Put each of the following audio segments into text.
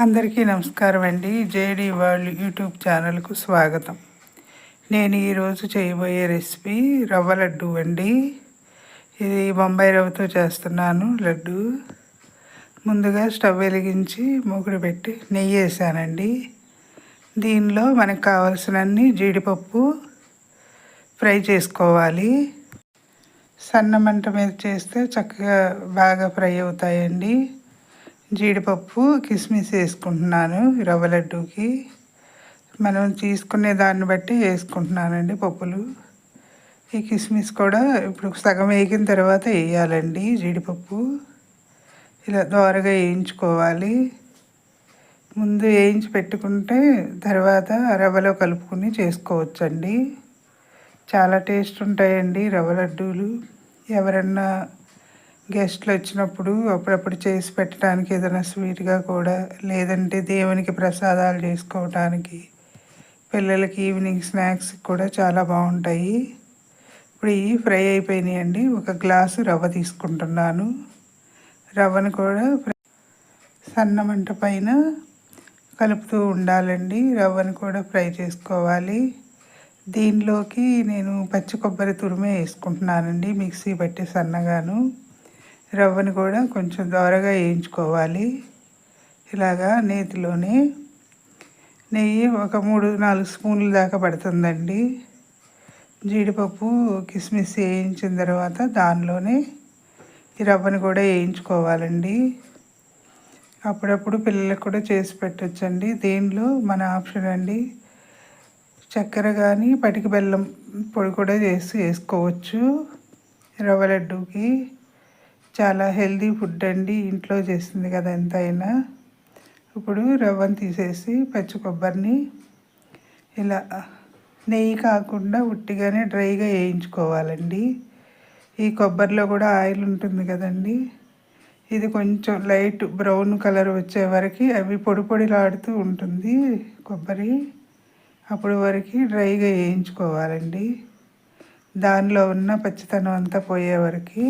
అందరికీ నమస్కారం అండి. జేడి వరల్డ్ యూట్యూబ్ ఛానల్కు స్వాగతం. నేను ఈరోజు చేయబోయే రెసిపీ రవ్వ లడ్డు అండి. ఇది బొంబాయి రవ్వతో చేస్తున్నాను లడ్డు. ముందుగా స్టవ్ వెలిగించి మూకుడు పెట్టి నెయ్యి వేసానండి. దీనిలో మనకు కావలసినన్ని జీడిపప్పు ఫ్రై చేసుకోవాలి. సన్న మంట మీద చేస్తే చక్కగా బాగా ఫ్రై అవుతాయండి. జీడిపప్పు కిస్మిస్ వేసుకుంటున్నాను రవ్వ లడ్డూకి. మనం తీసుకునే దాన్ని బట్టి వేసుకుంటున్నానండి పప్పులు. ఈ కిస్మిస్ కూడా ఇప్పుడు సగం వేగిన తర్వాత వేయాలండి జీడిపప్పు. ఇలా దోరగా వేయించుకోవాలి. ముందు వేయించి పెట్టుకుంటే తర్వాత రవ్వలో కలుపుకుని చేసుకోవచ్చండి. చాలా టేస్ట్ ఉంటాయండి రవ్వ లడ్డూలు. ఎవరన్నా గెస్ట్లు వచ్చినప్పుడు అప్పుడప్పుడు చేసి పెట్టడానికి ఏదైనా స్వీట్గా కూడా లేదంటే దేవునికి ప్రసాదాలు చేసుకోవటానికి పిల్లలకి ఈవినింగ్ స్నాక్స్ కూడా చాలా బాగుంటాయి. ఇప్పుడు ఇవి ఫ్రై అయిపోయినాయండి ఒక గ్లాసు రవ్వ తీసుకుంటున్నాను. రవ్వను కూడా సన్న మంట పైన కలుపుతూ ఉండాలండి. రవ్వను కూడా ఫ్రై చేసుకోవాలి. దీనిలోకి నేను పచ్చి కొబ్బరి తురిమే వేసుకుంటున్నానండి మిక్సీ పట్టి సన్నగాను. రవ్వని కూడా కొంచెం దోరగా వేయించుకోవాలి. ఇలాగా నేతిలోనే నెయ్యి ఒక మూడు నాలుగు స్పూన్ల దాకా పడుతుందండి. జీడిపప్పు కిస్మిస్ వేయించిన తర్వాత దానిలోనే ఈ రవ్వని కూడా వేయించుకోవాలండి. అప్పుడప్పుడు పిల్లలకు కూడా చేసి పెట్టచ్చండి. దీనిలో మన ఆప్షన్ అండి చక్కెర కానీ పటికి బెల్లం పొడి కూడా చేసి వేసుకోవచ్చు. రవ్వ లడ్డూకి చాలా హెల్దీ ఫుడ్ అండి ఇంట్లో చేసింది కదా ఎంతైనా. ఇప్పుడు రవ్వను తీసేసి పచ్చి కొబ్బరిని ఇలా నెయ్యి కాకుండా ఉట్టిగానే డ్రైగా వేయించుకోవాలండి. ఈ కొబ్బరిలో కూడా ఆయిల్ ఉంటుంది కదండి. ఇది కొంచెం లైట్ బ్రౌన్ కలర్ వచ్చే వరకు అవి పొడి పొడిలాడుతూ ఉంటుంది కొబ్బరి. అప్పుడు వరకు డ్రైగా వేయించుకోవాలండి. దానిలో ఉన్న పచ్చితనం అంతా పోయే వరకు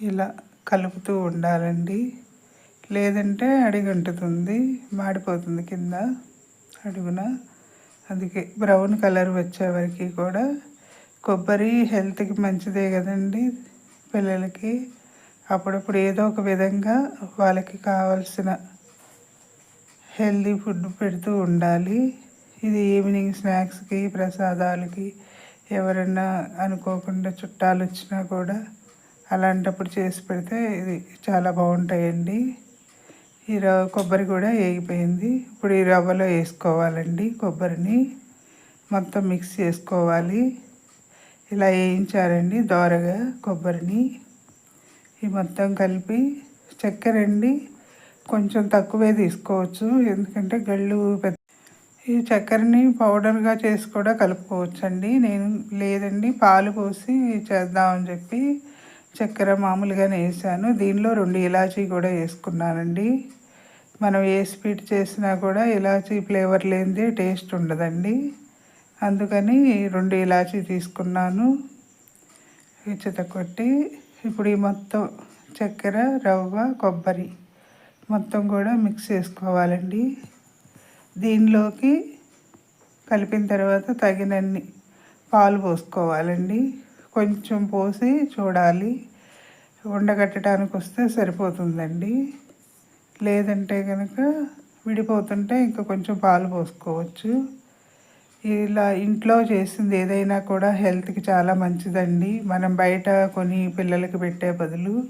ఇలా కలుపుతూ ఉండాలండి. లేదంటే అడిగంటుతుంది మాడిపోతుంది కింద అడుగున. అందుకే బ్రౌన్ కలర్ వచ్చే వరకు కూడా కొబ్బరి హెల్త్కి మంచిదే కదండి పిల్లలకి. అప్పుడప్పుడు ఏదో ఒక విధంగా వాళ్ళకి కావాల్సిన హెల్దీ ఫుడ్ పెడుతూ ఉండాలి. ఇది ఈవినింగ్ స్నాక్స్కి ప్రసాదాలకి ఎవరైనా అనుకోకుండా చుట్టాలు వచ్చినా కూడా అలాంటప్పుడు చేసి పెడితే ఇది చాలా బాగుంటాయండి. ఈ రవ్వ కొబ్బరి కూడా వేగిపోయింది. ఇప్పుడు ఈ రవ్వలో వేసుకోవాలండి కొబ్బరిని. మొత్తం మిక్స్ చేసుకోవాలి. ఇలా వేయించారండి దోరగా కొబ్బరిని. ఈ మొత్తం కలిపి చక్కెర అండి కొంచెం తక్కువే తీసుకోవచ్చు. ఎందుకంటే గళ్ళు పెద్ద ఈ చక్కెరని పౌడర్గా చేసి కూడా కలుపుకోవచ్చండి. నేను లేదండి పాలు పోసి చేద్దామని చెప్పి చక్కెర మామూలుగానే వేసాను. దీనిలో రెండు ఇలాచీ కూడా వేసుకున్నానండి. మనం ఏ స్వీట్ చేసినా కూడా ఇలాచీ ఫ్లేవర్ లేనిదే టేస్ట్ ఉండదండి. అందుకని రెండు ఇలాచీ తీసుకున్నాను. చిత కొట్టి ఇప్పుడు ఈ మొత్తం చక్కెర రవ్వ కొబ్బరి మొత్తం కూడా మిక్స్ చేసుకోవాలండి. దీనిలోకి కలిపిన తర్వాత తగినన్ని పాలు పోసుకోవాలండి. కొంచెం పోసి చూడాలి. ఉండగట్టడానికి వస్తే సరిపోతుందండి. లేదంటే కనుక విడిపోతుంటే ఇంకా కొంచెం పాలు పోసుకోవచ్చు. ఇలా ఇంట్లో చేసింది ఏదైనా కూడా హెల్త్కి చాలా మంచిదండి. మనం బయట కొని పిల్లలకి పెట్టే బదులు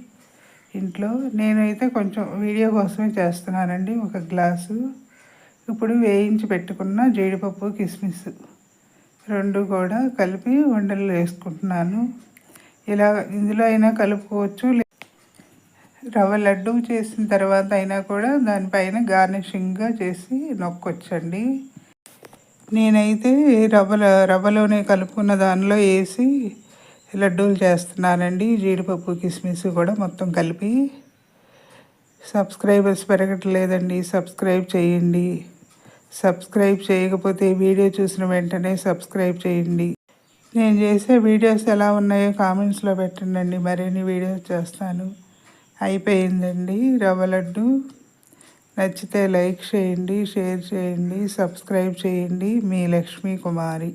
ఇంట్లో. నేనైతే కొంచెం వీడియో కోసమే చేస్తున్నానండి. ఒక గ్లాసు. ఇప్పుడు వేయించి పెట్టుకున్న జీడిపప్పు కిస్మిస్. రెండు కూడా కలిపి వండల్లో వేసుకుంటున్నాను ఇలా ఇందులో అయినా కలుపుకోవచ్చు. రవ్వ లడ్డు చేసిన తర్వాత అయినా కూడా దానిపైన గార్నిషింగ్గా చేసి నొక్కొచ్చండి. నేనైతే రవ్వ రవ్వలోనే కలుపుకున్న దానిలో వేసి లడ్డూలు చేస్తున్నానండి. జీడిపప్పు కిస్మిస్ కూడా మొత్తం కలిపి. సబ్స్క్రైబర్స్ పెరగట్లేదండి. సబ్స్క్రైబ్ చేయండి. సబ్స్క్రైబ్ చేయకపోతే వీడియో చూసిన వెంటనే సబ్స్క్రైబ్ చేయండి. నేను చేసే వీడియోస్ ఎలా ఉన్నాయో కామెంట్స్లో పెట్టండి మరిన్ని వీడియోస్ చేస్తాను. అయిపోయిందండి రవ్వ లడ్డు. నచ్చితే లైక్ చేయండి షేర్ చేయండి సబ్స్క్రైబ్ చేయండి. మీ లక్ష్మీ కుమారి